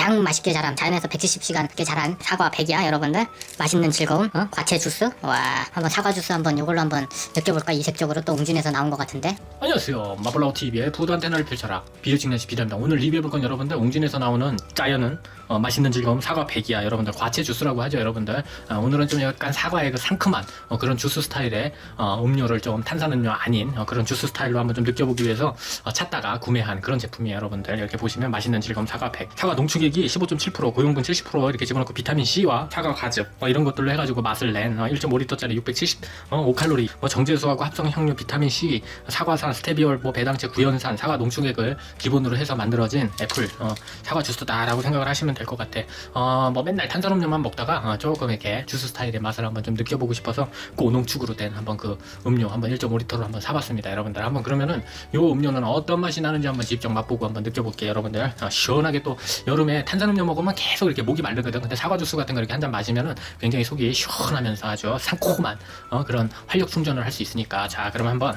가장 맛있게 자란 자연에서 170시간 이렇게 자란 사과 100이야 여러분들? 맛있는 즐거움? 어? 과채 주스? 와 한번 사과 주스 한번 이걸로 한번 느껴볼까? 이색적으로 또 웅진에서 나온 것 같은데? 안녕하세요. 마블라우 TV의 부도 안테나를 펼쳐라 비디오 찍는 시 비디오입니다 오늘 리뷰해볼 건 여러분들 옹진에서 나오는 짜연은 어, 맛있는 즐거움 사과 백이야 여러분들. 과채 주스라고 하죠 여러분들. 아, 오늘은 좀 약간 사과의 그 상큼한 어, 그런 주스 스타일의 어, 음료를 좀 탄산음료 아닌 어, 그런 주스 스타일로 한번 좀 느껴보기 위해서 어, 찾다가 구매한 그런 제품이에요 여러분들. 이렇게 보시면 맛있는 즐거움 사과 백. 사과 농축액 이 15.7% 고용분 70% 이렇게 집어넣고 비타민 C와 사과 과즙 어, 이런 것들로 해가지고 맛을 낸 어, 1.5리터짜리 670 어, 5칼로리 뭐 정제수하고 합성 향료 비타민 C 사과산 스테비올 뭐 배당체 구연산 사과 농축액을 기본으로 해서 만들어진 애플 어, 사과 주스다라고 생각을 하시면 될 것 같아. 어, 뭐 맨날 탄산음료만 먹다가 어, 조금 이렇게 주스 스타일의 맛을 한번 좀 느껴보고 싶어서 고농축으로 된 한번 그 음료 한번 1.5리터로 한번 사봤습니다 여러분들. 한번 그러면은 요 음료는 어떤 맛이 나는지 한번 직접 맛보고 한번 느껴볼게요 여러분들. 어, 시원하게 또 여름에 탄산음료 먹으면 계속 이렇게 목이 마르거든. 근데 사과 주스 같은 거 이렇게 한 잔 마시면은 굉장히 속이 시원하면서 아주 상콤한 어, 그런 활력 충전을 할 수 있으니까. 자 그럼 한번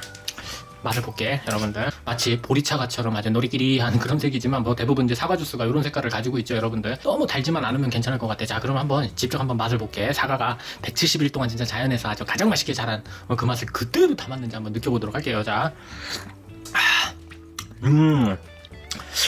맛을 볼게 여러분들. 마치 보리차가처럼 아주 노리끼리한 그런 색이지만 뭐 대부분 이제 사과 주스가 이런 색깔을 가지고 있죠 여러분들. 너무 달지만 않으면 괜찮을 것 같아. 자 그럼 한번 직접 한번 맛을 볼게. 사과가 170일 동안 진짜 자연에서 아주 가장 맛있게 자란 어, 그 맛을 그대로 담았는지 한번 느껴보도록 할게요. 자. 음,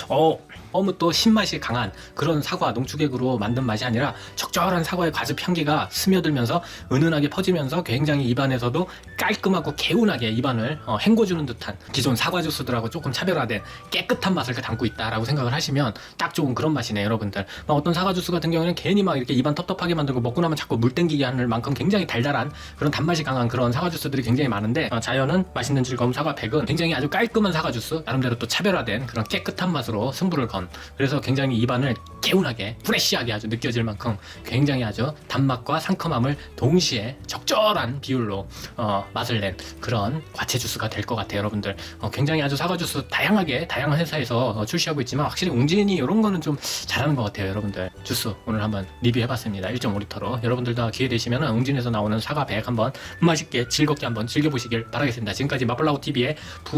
어, 너무 또 신맛이 강한 그런 사과 농축액으로 만든 맛이 아니라 적절한 사과의 과즙 향기가 스며들면서 은은하게 퍼지면서 굉장히 입안에서도 깔끔하고 개운하게 입안을 어, 헹궈주는 듯한 기존 사과 주스들하고 조금 차별화된 깨끗한 맛을 담고 있다라고 생각을 하시면 딱 좋은 그런 맛이네 여러분들. 막 어떤 사과 주스 같은 경우에는 괜히 막 이렇게 입안 텁텁하게 만들고 먹고 나면 자꾸 물 땡기게 하는 만큼 굉장히 달달한 그런 단맛이 강한 그런 사과 주스들이 굉장히 많은데 어, 자연은 맛있는 즐거움 사과 100은 굉장히 아주 깔끔한 사과 주스 나름대로 또 차별화된 그런 깨끗한 맛으로 승부를 건 그래서 굉장히 입안을 개운하게 프레쉬하게 아주 느껴질 만큼 굉장히 아주 단맛과 상큼함을 동시에 적절한 비율로 어, 맛을 낸 그런 과채 주스가 될 것 같아요 여러분들. 어, 굉장히 아주 사과 주스 다양하게 다양한 회사에서 어, 출시하고 있지만 확실히 웅진이 이런 거는 좀 잘하는 것 같아요 여러분들. 주스 오늘 한번 리뷰해봤습니다. 1.5리터로. 여러분들도 기회 되시면 웅진에서 나오는 사과 백 한번 맛있게 즐겁게 한번 즐겨보시길 바라겠습니다. 지금까지 마블라우 TV의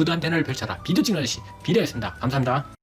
안테나를 펼쳐라. 비디오 찍는 아저씨 비디오였습니다. 감사합니다